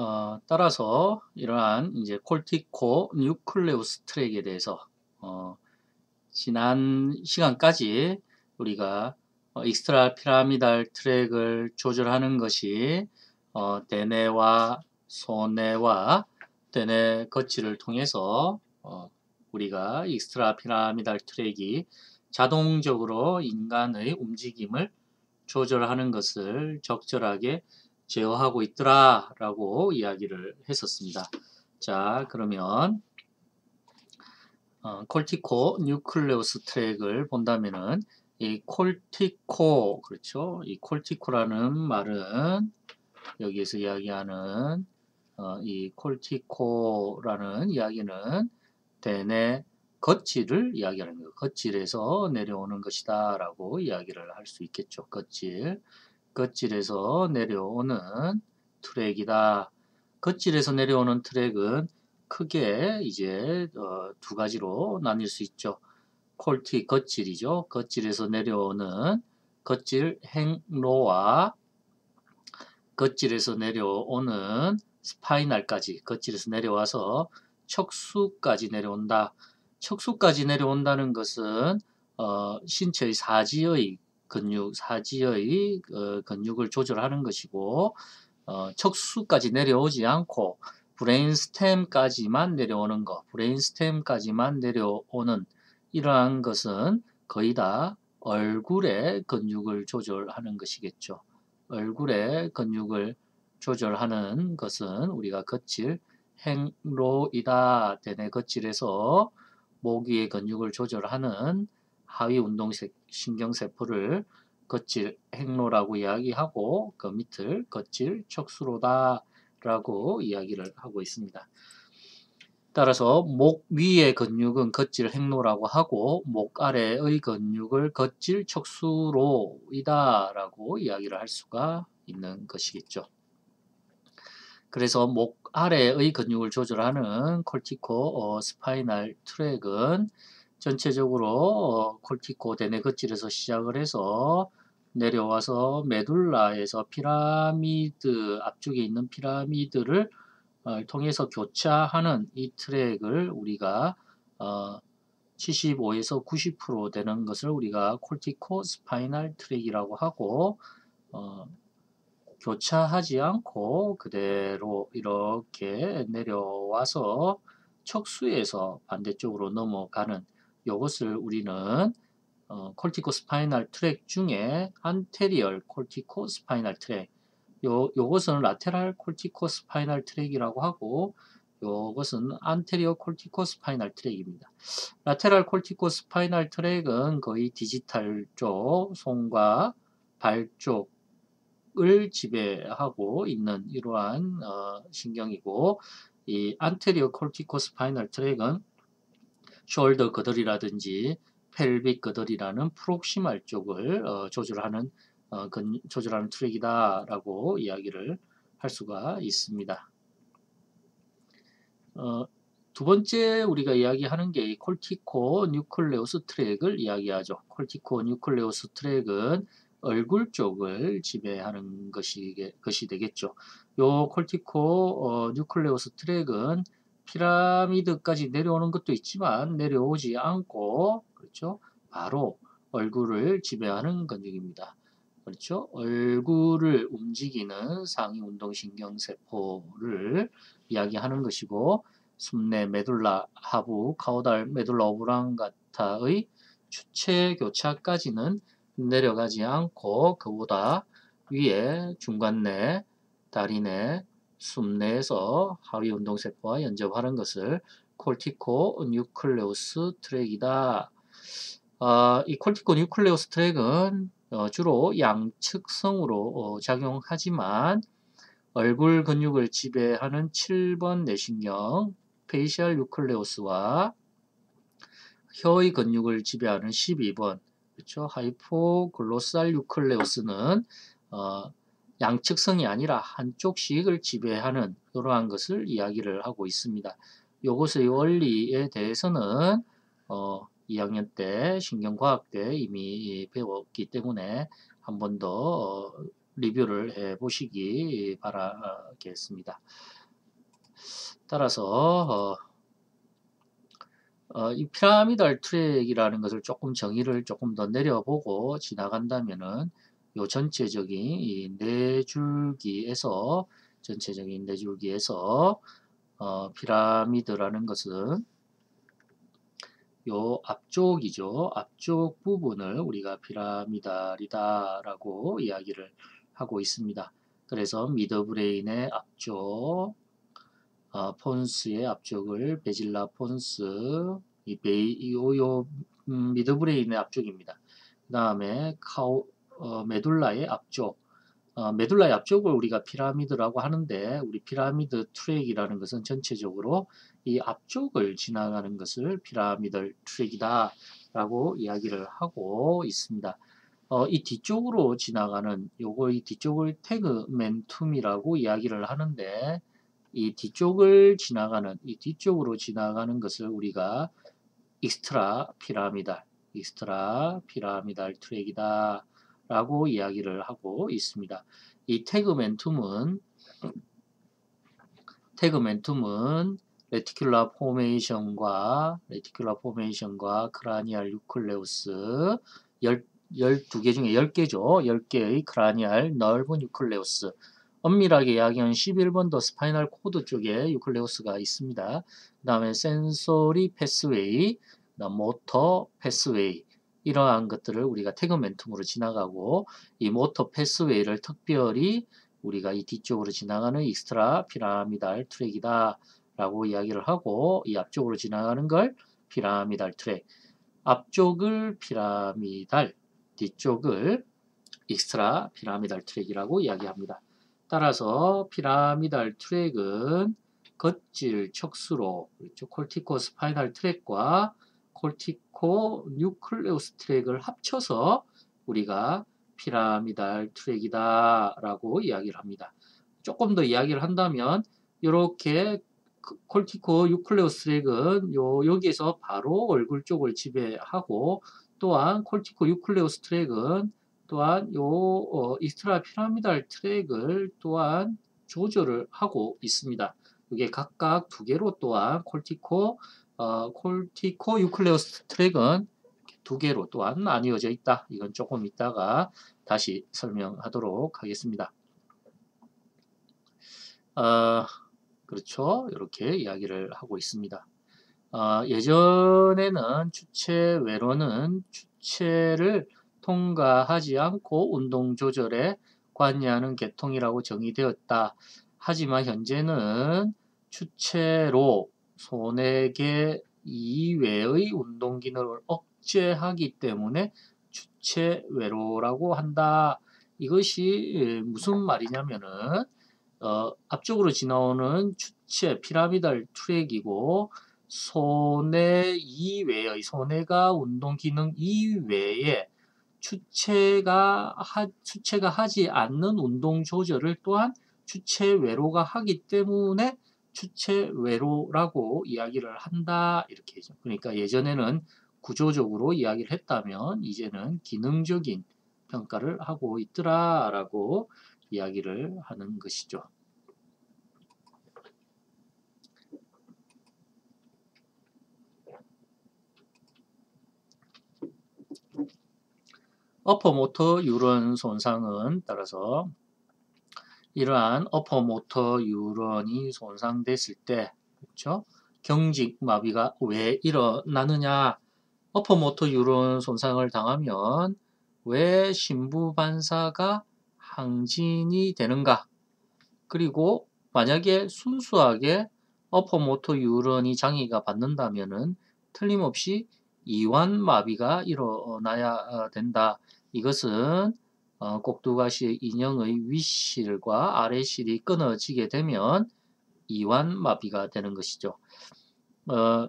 어, 따라서 이러한 이제 콜티코 뉴클레우스 트랙에 대해서 어, 지난 시간까지 우리가 어, 익스트라 피라미달 트랙을 조절하는 것이 어, 대뇌와 소뇌와 대뇌 거치를 통해서 어, 우리가 익스트라 피라미달 트랙이 자동적으로 인간의 움직임을 조절하는 것을 적절하게 제어하고 있더라 라고 이야기를 했었습니다. 자 그러면 어, 콜티코 뉴클레우스 트랙을 본다면은 이 콜티코 그렇죠 이 콜티코라는 말은 여기에서 이야기하는 어, 이 콜티코라는 이야기는 대뇌 겉질을 이야기하는 거예요. 겉질에서 내려오는 것이다 라고 이야기를 할 수 있겠죠. 겉질. 겉질에서 내려오는 트랙이다. 겉질에서 내려오는 트랙은 크게 이제 어, 두 가지로 나뉠 수 있죠. 콜티 겉질이죠. 겉질에서 내려오는 겉질 행로와 겉질에서 내려오는 스파이널까지 겉질에서 내려와서 척수까지 내려온다. 척수까지 내려온다는 것은 어, 신체의 사지의 근육, 사지의 어, 근육을 조절하는 것이고 어, 척수까지 내려오지 않고 브레인스템까지만 내려오는 것, 브레인스템까지만 내려오는 이러한 것은 거의 다 얼굴의 근육을 조절하는 것이겠죠. 얼굴의 근육을 조절하는 것은 우리가 거칠 행로이다. 대뇌 거칠에서 모기의 근육을 조절하는 하위 운동 신경세포를 거칠 행로라고 이야기하고 그 밑을 거칠 척수로다 라고 이야기를 하고 있습니다. 따라서 목 위의 근육은 겉질 행로라고 하고 목 아래의 근육을 겉질 척수로이다 라고 이야기를 할 수가 있는 것이겠죠. 그래서 목 아래의 근육을 조절하는 콜티코 어, 스파이널 트랙은 전체적으로 어, 콜티코 대뇌 겉질에서 시작을 해서 내려와서 메둘라에서 피라미드 앞쪽에 있는 피라미드를 어, 통해서 교차하는 이 트랙을 우리가 어, 75에서 90% 되는 것을 우리가 콜티코 스파이널 트랙이라고 하고 어, 교차하지 않고 그대로 이렇게 내려와서 척수에서 반대쪽으로 넘어가는 이것을 우리는 어, 콜티코 스파이널 트랙 중에 안테리얼 콜티코 스파이널 트랙 요, 요것은 라테랄 콜티코 스파이널 트랙이라고 하고 요것은 안테리어 콜티코 스파이널 트랙입니다. 라테랄 콜티코 스파이널 트랙은 거의 디지털 쪽 손과 발 쪽을 지배하고 있는 이러한 어, 신경이고 이 안테리어 콜티코 스파이널 트랙은 숄더 거들이라든지 펠빅 거들이라는 프록시말 쪽을 어, 조절하는 어, 근, 조절하는 트랙이다라고 이야기를 할 수가 있습니다. 어, 두 번째 우리가 이야기하는 게 콜티코 뉴클레우스 트랙을 이야기하죠. 콜티코 뉴클레우스 트랙은 얼굴 쪽을 지배하는 것이, 것이 되겠죠. 요 콜티코 어, 뉴클레우스 트랙은 피라미드까지 내려오는 것도 있지만 내려오지 않고 그렇죠. 바로 얼굴을 지배하는 근육입니다. 그렇죠? 얼굴을 움직이는 상위 운동신경세포를 이야기하는 것이고 숨내 메둘라 하부 카우달 메둘라 오브랑가타의 주체 교차까지는 내려가지 않고 그보다 위에 중간내, 다리내, 숨내에서 하위 운동세포와 연접하는 것을 콜티코 뉴클레우스 트랙이다. 아, 이 콜티코 뉴클레우스 트랙은 어, 주로 양측성으로 어, 작용하지만 얼굴 근육을 지배하는 7번 내신경 페이셜 뉴클레우스와 혀의 근육을 지배하는 12번 그렇죠 하이포글로살 뉴클레우스는 어, 양측성이 아니라 한쪽씩을 지배하는 이러한 것을 이야기를 하고 있습니다. 이것의 원리에 대해서는 어, 2학년 때 신경과학 때 이미 배웠기 때문에 한 번 더 리뷰를 해 보시기 바라겠습니다. 따라서 어, 어, 이 피라미달 트랙이라는 것을 조금 정의를 조금 더 내려보고 지나간다면은 요 전체적인 이 네 줄기에서 전체적인 네 줄기에서 어, 피라미드라는 것은 요 앞쪽이죠. 앞쪽 부분을 우리가 피라미달이다라고 이야기를 하고 있습니다. 그래서 미드브레인의 앞쪽, 어, 폰스의 앞쪽을 베질라 폰스, 이 베이, 요, 요 음, 미드브레인의 앞쪽입니다. 그 다음에 카우, 어, 메둘라의 앞쪽, 어, 메둘라의 앞쪽을 우리가 피라미드라고 하는데 우리 피라미드 트랙이라는 것은 전체적으로 이 앞쪽을 지나가는 것을 피라미드 트랙이다 라고 이야기를 하고 있습니다. 어, 이 뒤쪽으로 지나가는 요거 이 뒤쪽을 태그멘툼이라고 이야기를 하는데 이 뒤쪽을 지나가는 이 뒤쪽으로 지나가는 것을 우리가 익스트라 피라미달 익스트라 피라미달 트랙이다 라고 이야기를 하고 있습니다. 이 태그멘툼은 태그멘툼은 레티큘라 포메이션과 레티큘라 포메이션과 크라니알 유클레우스 12개 중에 10개죠. 10개의 크라니알 넓은 유클레우스 엄밀하게 이야기하면 11번도 스파이널 코드 쪽에 유클레우스가 있습니다. 그 다음에 센소리 패스웨이, 모터 패스웨이 이러한 것들을 우리가 태그멘tum으로 지나가고 이 모터 패스웨이를 특별히 우리가 이 뒤쪽으로 지나가는 익스트라 피라미달 트랙이다 라고 이야기를 하고 이 앞쪽으로 지나가는 걸 피라미달 트랙 앞쪽을 피라미달 뒤쪽을 익스트라 피라미달 트랙이라고 이야기합니다. 따라서 피라미달 트랙은 겉질 척수로 그렇죠? 콜티코 스파이널 트랙과 콜티 코 뉴클레우스 트랙을 합쳐서 우리가 피라미달 트랙이다 라고 이야기를 합니다. 조금 더 이야기를 한다면 이렇게 콜티코 유클레우스 트랙은 요, 여기에서 바로 얼굴 쪽을 지배하고 또한 콜티코 유클레우스 트랙은 또한 요 어, 이스트라 피라미달 트랙을 또한 조절을 하고 있습니다. 이게 각각 두 개로 또한 콜티코 어, 콜티코 유클레우스 트랙은 두 개로 또한 나뉘어져 있다. 이건 조금 이따가 다시 설명하도록 하겠습니다. 어, 그렇죠. 이렇게 이야기를 하고 있습니다. 어, 예전에는 주체 외로는 주체를 통과하지 않고 운동 조절에 관여하는 계통이라고 정의되었다. 하지만 현재는 주체로 손에게 이외의 운동 기능을 억제하기 때문에 주체 외로라고 한다. 이것이 무슨 말이냐면은 어, 앞쪽으로 지나오는 주체 피라미달 트랙이고 손해 이외의 손해가 운동 기능 이외에 주체가 하, 주체가 하지 않는 운동 조절을 또한 주체 외로가 하기 때문에 주체 외로라고 이야기를 한다 이렇게 죠 그러니까 예전에는 구조적으로 이야기를 했다면 이제는 기능적인 평가를 하고 있더라 라고 이야기를 하는 것이죠. 어퍼모터 유런 손상은 따라서 이러한 어퍼모터 유런이 손상됐을 때 그렇죠? 경직 마비가 왜 일어나느냐 어퍼모터 유런 손상을 당하면 왜 신부 반사가 항진이 되는가 그리고 만약에 순수하게 어퍼모터 유런이 장애가 받는다면은 틀림없이 이완 마비가 일어나야 된다. 이것은 어, 꼭두가시 인형의 윗실과 아래실이 끊어지게 되면 이완마비가 되는 것이죠. 어,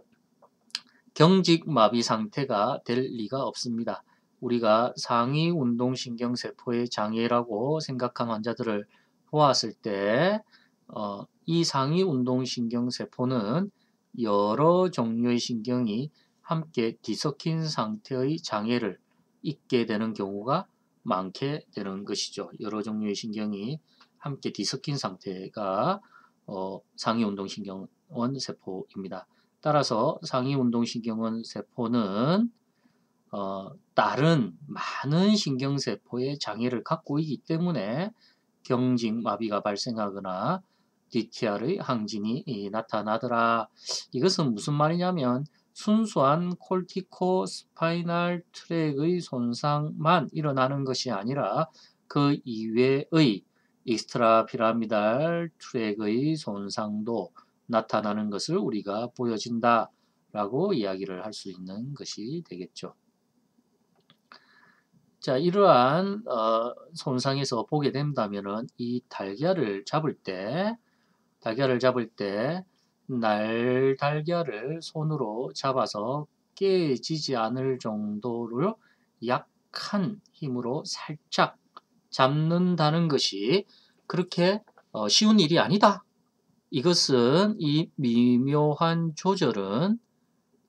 경직마비 상태가 될 리가 없습니다. 우리가 상위 운동신경세포의 장애라고 생각한 환자들을 보았을 때, 어, 이 상위 운동신경세포는 여러 종류의 신경이 함께 뒤섞인 상태의 장애를 있게 되는 경우가 많게 되는 것이죠. 여러 종류의 신경이 함께 뒤섞인 상태가 어, 상위운동신경원 세포입니다. 따라서 상위운동신경원 세포는 어, 다른 많은 신경세포의 장애를 갖고 있기 때문에 경직마비가 발생하거나 DTR의 항진이 나타나더라. 이것은 무슨 말이냐면 순수한 콜티코 스파이널 트랙의 손상만 일어나는 것이 아니라 그 이외의 익스트라 피라미달 트랙의 손상도 나타나는 것을 우리가 보여진다 라고 이야기를 할 수 있는 것이 되겠죠. 자, 이러한 어, 손상에서 보게 된다면은 이 달걀을 잡을 때 달걀을 잡을 때 날 달걀을 손으로 잡아서 깨지지 않을 정도로 약한 힘으로 살짝 잡는다는 것이 그렇게 어, 쉬운 일이 아니다. 이것은 이 미묘한 조절은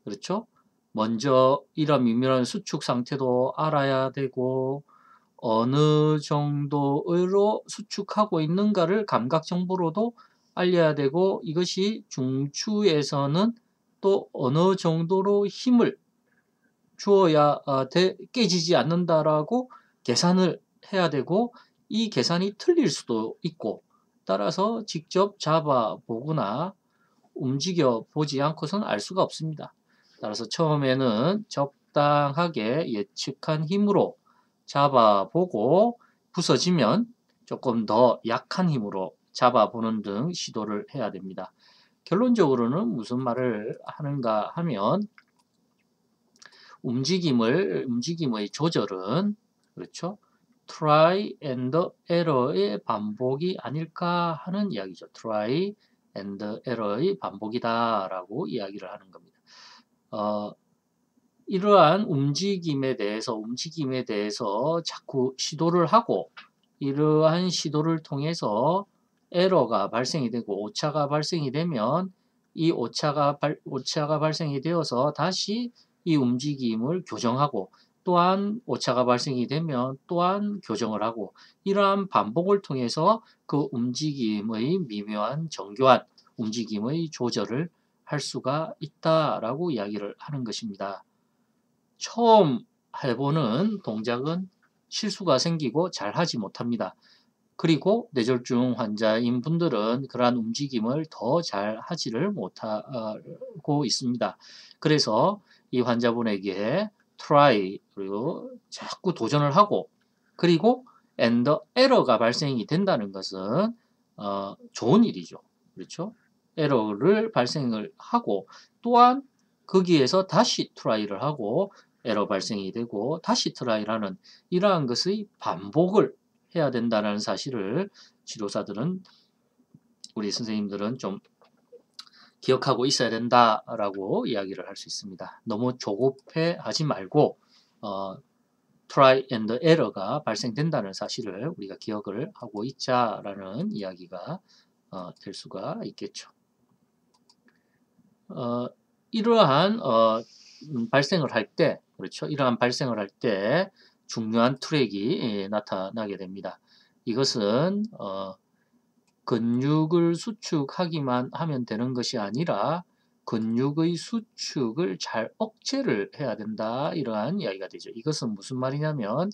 그렇죠? 먼저 이런 미묘한 수축 상태도 알아야 되고 어느 정도로 수축하고 있는가를 감각 정보로도 알려야 되고 이것이 중추에서는 또 어느 정도로 힘을 주어야 아, 깨지지 않는다라고 계산을 해야 되고 이 계산이 틀릴 수도 있고 따라서 직접 잡아 보거나 움직여 보지 않고선 알 수가 없습니다. 따라서 처음에는 적당하게 예측한 힘으로 잡아보고 부서지면 조금 더 약한 힘으로 잡아보는 등 시도를 해야 됩니다. 결론적으로는 무슨 말을 하는가 하면 움직임을 움직임의 조절은 그렇죠. try and error의 반복이 아닐까 하는 이야기죠. try and error의 반복이다라고 이야기를 하는 겁니다. 어, 이러한 움직임에 대해서 움직임에 대해서 자꾸 시도를 하고 이러한 시도를 통해서 에러가 발생이 되고 오차가 발생이 되면 이 오차가 발, 오차가 발생이 되어서 다시 이 움직임을 교정하고 또한 오차가 발생이 되면 또한 교정을 하고 이러한 반복을 통해서 그 움직임의 미묘한 정교한 움직임의 조절을 할 수가 있다라고 이야기를 하는 것입니다. 처음 해보는 동작은 실수가 생기고 잘 하지 못합니다. 그리고 뇌졸중 환자인 분들은 그러한 움직임을 더 잘 하지를 못하고 있습니다. 그래서 이 환자분에게 try 그리고 자꾸 도전을 하고 그리고 and error가 발생이 된다는 것은 어, 좋은 일이죠. 그렇죠? 에러를 발생을 하고 또한 거기에서 다시 트라이를 하고 에러 발생이 되고 다시 트라이를 하는 이러한 것의 반복을 해야 된다는 사실을 치료사들은 우리 선생님들은 좀 기억하고 있어야 된다라고 이야기를 할 수 있습니다. 너무 조급해 하지 말고 어, try and error가 발생된다는 사실을 우리가 기억을 하고 있자라는 이야기가 어, 될 수가 있겠죠. 어, 이러한 어, 음, 발생을 할 때, 그렇죠? 이러한 발생을 할 때 중요한 트랙이 예, 나타나게 됩니다. 이것은 어, 근육을 수축하기만 하면 되는 것이 아니라 근육의 수축을 잘 억제를 해야 된다 이러한 이야기가 되죠. 이것은 무슨 말이냐면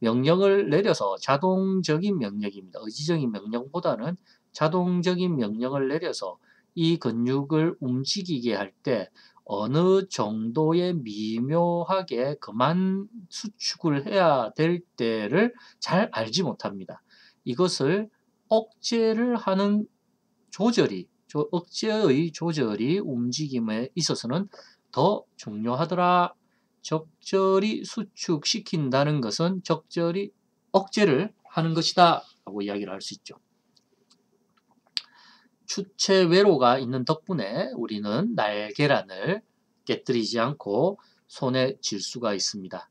명령을 내려서 자동적인 명령입니다. 의지적인 명령보다는 자동적인 명령을 내려서 이 근육을 움직이게 할 때 어느 정도의 미묘하게 그만 수축을 해야 될 때를 잘 알지 못합니다. 이것을 억제를 하는 조절이, 억제의 조절이 움직임에 있어서는 더 중요하더라. 적절히 수축시킨다는 것은 적절히 억제를 하는 것이다. 라고 이야기를 할 수 있죠. 추체 외로가 있는 덕분에 우리는 날계란을 깨뜨리지 않고 손에 질 수가 있습니다.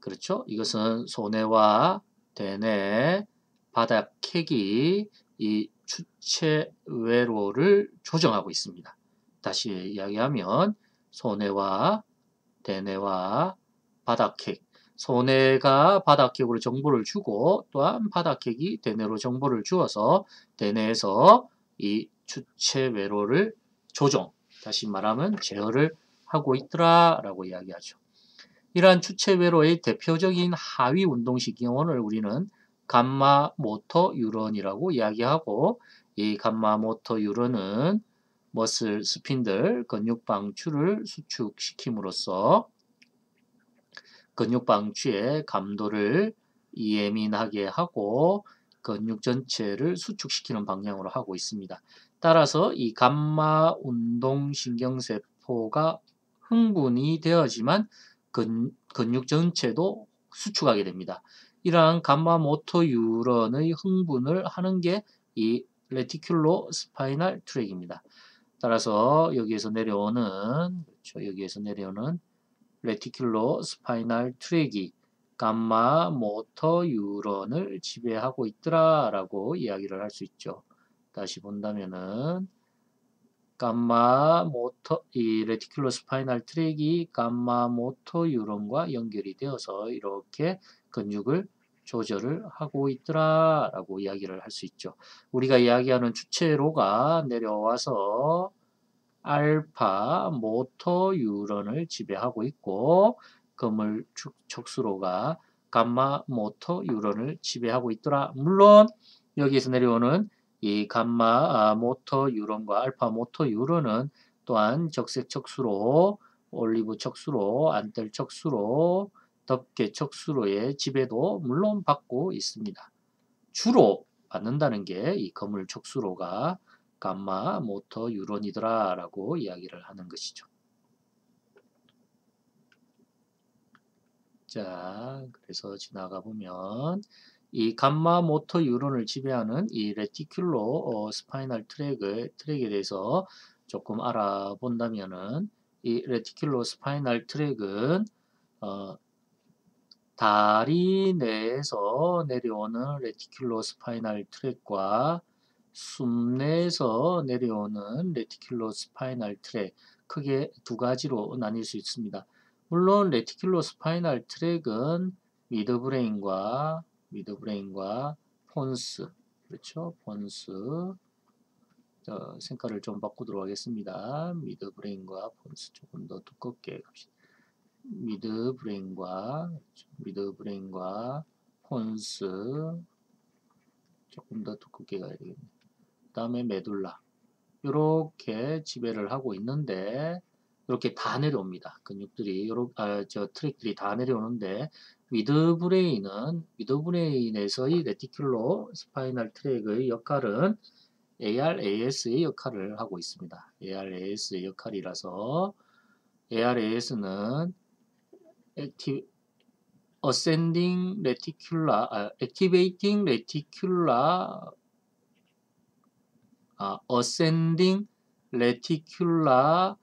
그렇죠? 이것은 손해와 대뇌, 바닥 캐기, 이 추체 외로를 조정하고 있습니다. 다시 이야기하면 손해와 대뇌와 바닥핵, 소뇌가 바닥격으로 정보를 주고 또한 바닥격이 대뇌로 정보를 주어서 대뇌에서 이 주체 외로를 조정, 다시 말하면 제어를 하고 있더라라고 이야기하죠. 이러한 주체 외로의 대표적인 하위 운동신경원을 우리는 감마 모터 유런이라고 이야기하고 이 감마 모터 유런은 머슬 스핀들 근육 방출을 수축시킴으로써 근육 방출의 감도를 예민하게 하고 근육 전체를 수축시키는 방향으로 하고 있습니다. 따라서 이 감마 운동 신경세포가 흥분이 되어지만 근, 근육 전체도 수축하게 됩니다. 이러한 감마 모터 유런의 흥분을 하는 게 이 레티큘로 스파이널 트랙입니다. 따라서 여기에서 내려오는 그렇죠. 여기에서 내려오는 레티큘로 스파이널 트랙이 감마 모터 유런을 지배하고 있더라라고 이야기를 할 수 있죠. 다시 본다면은 감마 모터 이 레티큘로 스파이널 트랙이 감마 모터 유런과 연결이 되어서 이렇게 근육을 조절을 하고 있더라 라고 이야기를 할 수 있죠. 우리가 이야기하는 주체로가 내려와서 알파 모터 유런을 지배하고 있고 그물 척수로가 감마 모터 유런을 지배하고 있더라. 물론 여기에서 내려오는 이 감마 아, 모터 유런과 알파 모터 유런은 또한 적색 척수로 올리브 척수로 안뜰 척수로 덮개 척수로의 지배도 물론 받고 있습니다. 주로 받는다는 게 이 거물 척수로가 감마 모터 유런이더라 라고 이야기를 하는 것이죠. 자, 그래서 지나가 보면 이 감마 모터 유런을 지배하는 이 레티큘로 어, 스파이널 트랙을 트랙에 대해서 조금 알아본다면은 이 레티큘로 스파이널 트랙은 어, 다리 내에서 내려오는 레티큘로 스파이널 트랙과 숨 내에서 내려오는 레티큘로 스파이널 트랙 크게 두 가지로 나뉠 수 있습니다. 물론 레티큘로 스파이널 트랙은 미드브레인과 미드브레인과 폰스 그렇죠? 폰스 자, 색깔을 좀 바꾸도록 하겠습니다. 미드브레인과 폰스 조금 더 두껍게 갑시다. 미드브레인과 미드브레인과 폰스 조금 더 두껍게 가야 되겠네. 그 다음에 메둘라 이렇게 지배를 하고 있는데 이렇게 다 내려옵니다. 근육들이 요렇 아, 저 트랙들이 다 내려오는데 미드브레인은 미드브레인에서의 레티큘로 스파이널 트랙의 역할은 ARAS의 역할을 하고 있습니다. ARAS의 역할이라서 ARAS는 active, ascending reticular, 아, activating reticular, 아, ascending reticular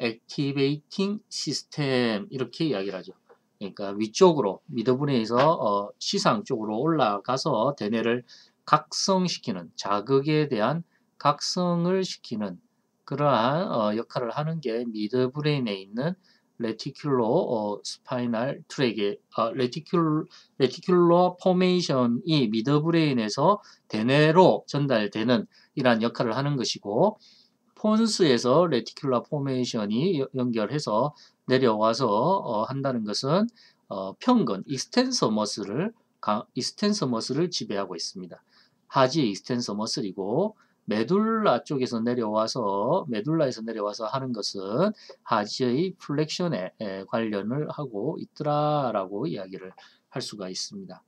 activating system 이렇게 이야기를 하죠. 그러니까 위쪽으로 미드분해에서 어, 시상 쪽으로 올라가서 대뇌를 각성시키는 자극에 대한 각성을 시키는 그러한 어, 역할을 하는 게 미드 브레인에 있는 레티큘로 어, 스파이널 트랙의 어, 레티큘 레티큘러 포메이션이 미드 브레인에서 대뇌로 전달되는 이러한 역할을 하는 것이고 폰스에서 레티큘러 포메이션이 연결해서 내려와서 어, 한다는 것은 어, 평근 익스텐서 머슬을 익스텐서 머슬을 지배하고 있습니다. 하지의 익스텐서 머슬이고 메둘라 쪽에서 내려와서 메둘라에서 내려와서 하는 것은 하지의 플렉션에 관련을 하고 있더라라고 이야기를 할 수가 있습니다.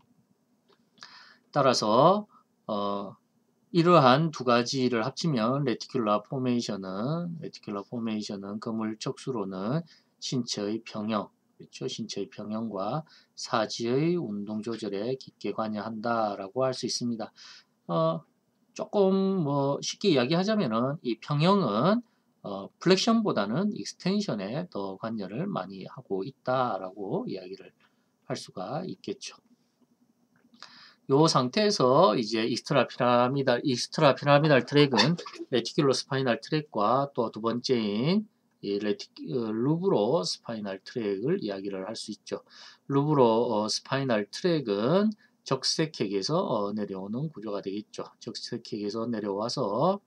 따라서 어, 이러한 두 가지를 합치면 레티큘라 포메이션은 레티큘라 포메이션은 그물 척수로는 신체의 평형 그렇죠? 신체의 평형과 사지의 운동 조절에 깊게 관여한다라고 할 수 있습니다. 어, 조금 뭐 쉽게 이야기하자면은 이 평형은 어, 플렉션보다는 익스텐션에 더 관여를 많이 하고 있다라고 이야기를 할 수가 있겠죠. 요 상태에서 이제 익스트라 피라미달 익스트라 피라미달 트랙은 레티큘로 스파이널 트랙과 또 두 번째인 이 레티, 어, 루브로 스파이널 트랙을 이야기를 할 수 있죠. 루브로 어, 스파이널 트랙은 적색핵에서 어, 내려오는 구조가 되겠죠. 적색핵에서 내려와서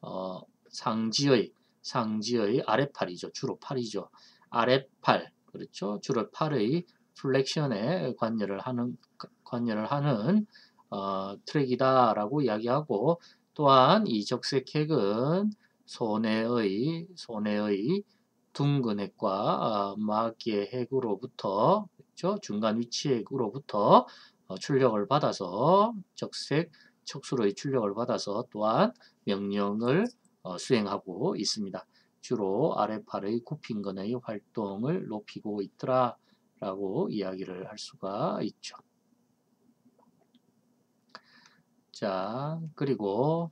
어, 상지의 상지의 아랫팔이죠. 주로 팔이죠. 아랫팔 그렇죠. 주로 팔의 플렉션에 관여를 하는 관여를 하는 어, 트랙이다라고 이야기하고 또한 이 적색핵은 손해의 손해의 둥근 핵과 어, 핵으로부터 그렇죠? 중간 위치 핵으로부터 어, 출력을 받아서 적색 척수로의 출력을 받아서 또한 명령을 어, 수행하고 있습니다. 주로 아래팔의 굽힌근의 활동을 높이고 있더라 라고 이야기를 할 수가 있죠. 자 그리고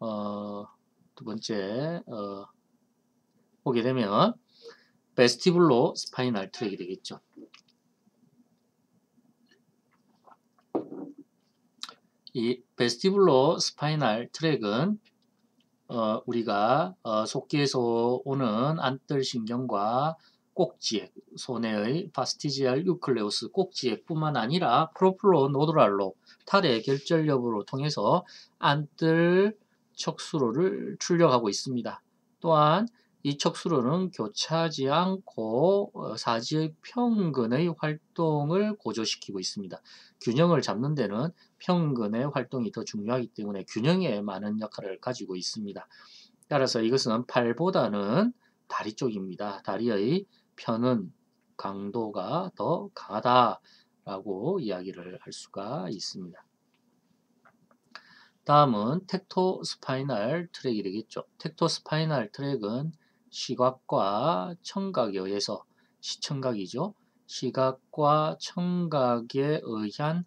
어, 두 번째 어, 보게 되면 베스티블로 스파이널 트랙이 되겠죠. 이 베스티블로 스파이널 트랙은 어, 우리가 어, 속기에서 오는 안뜰신경과 꼭지액, 손해의 파스티지알 유클레우스 꼭지액뿐만 아니라 프로플로 노드랄로 탈의 결절 여부로 통해서 안뜰 척수로를 출력하고 있습니다. 또한 이 척수로는 교차하지 않고 어, 사지의 평근의 활동을 고조시키고 있습니다. 균형을 잡는 데는 평근의 활동이 더 중요하기 때문에 균형에 많은 역할을 가지고 있습니다. 따라서 이것은 팔보다는 다리 쪽입니다. 다리의 편은 강도가 더 강하다라고 이야기를 할 수가 있습니다. 다음은 텍토스파이널 트랙이 되겠죠. 텍토스파이널 트랙은 시각과 청각에 의해서 시청각이죠. 시각과 청각에 의한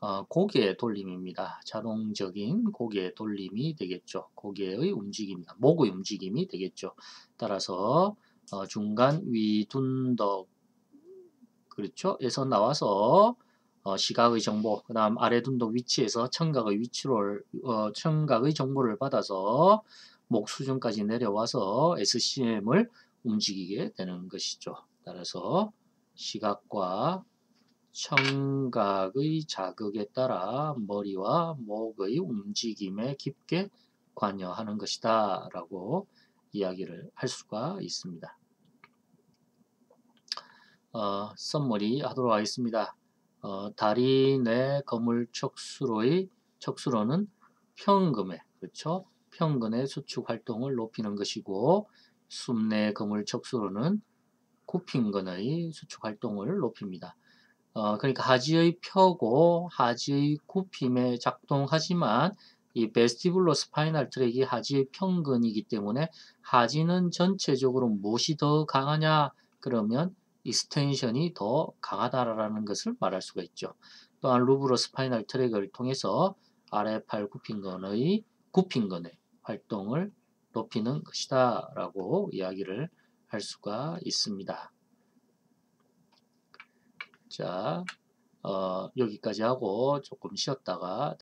어, 고개 돌림입니다. 자동적인 고개 돌림이 되겠죠. 고개의 움직임입니다. 목의 움직임이 되겠죠. 따라서 어, 중간 위둔덕 그렇죠. 에서 나와서 어, 시각의 정보, 그 다음 아래 둔덕 위치에서 청각의 위치를 어, 청각의 정보를 받아서 목 수준까지 내려와서 SCM을 움직이게 되는 것이죠. 따라서 시각과 청각의 자극에 따라 머리와 목의 움직임에 깊게 관여하는 것이다 라고 이야기를 할 수가 있습니다. 어, 썸머리 하도록 하겠습니다. 어, 다리 내 거물 척수로의 척수로는 평금에 그렇죠? 평근의 수축 활동을 높이는 것이고 숨내 거물 척수로는 굽힌근의 수축 활동을 높입니다. 어, 그러니까 하지의 펴고 하지의 굽힘에 작동하지만 이 베스티블로 스파이널 트랙이 하지의 평근이기 때문에 하지는 전체적으로 무엇이 더 강하냐 그러면 이스텐션이 더 강하다라는 것을 말할 수가 있죠. 또한 루브로 스파이널 트랙을 통해서 아래 팔 굽힌근의 굽힌근의 활동을 높이는 것이다 라고 이야기를 할 수가 있습니다. 자, 어, 여기까지 하고 조금 쉬었다가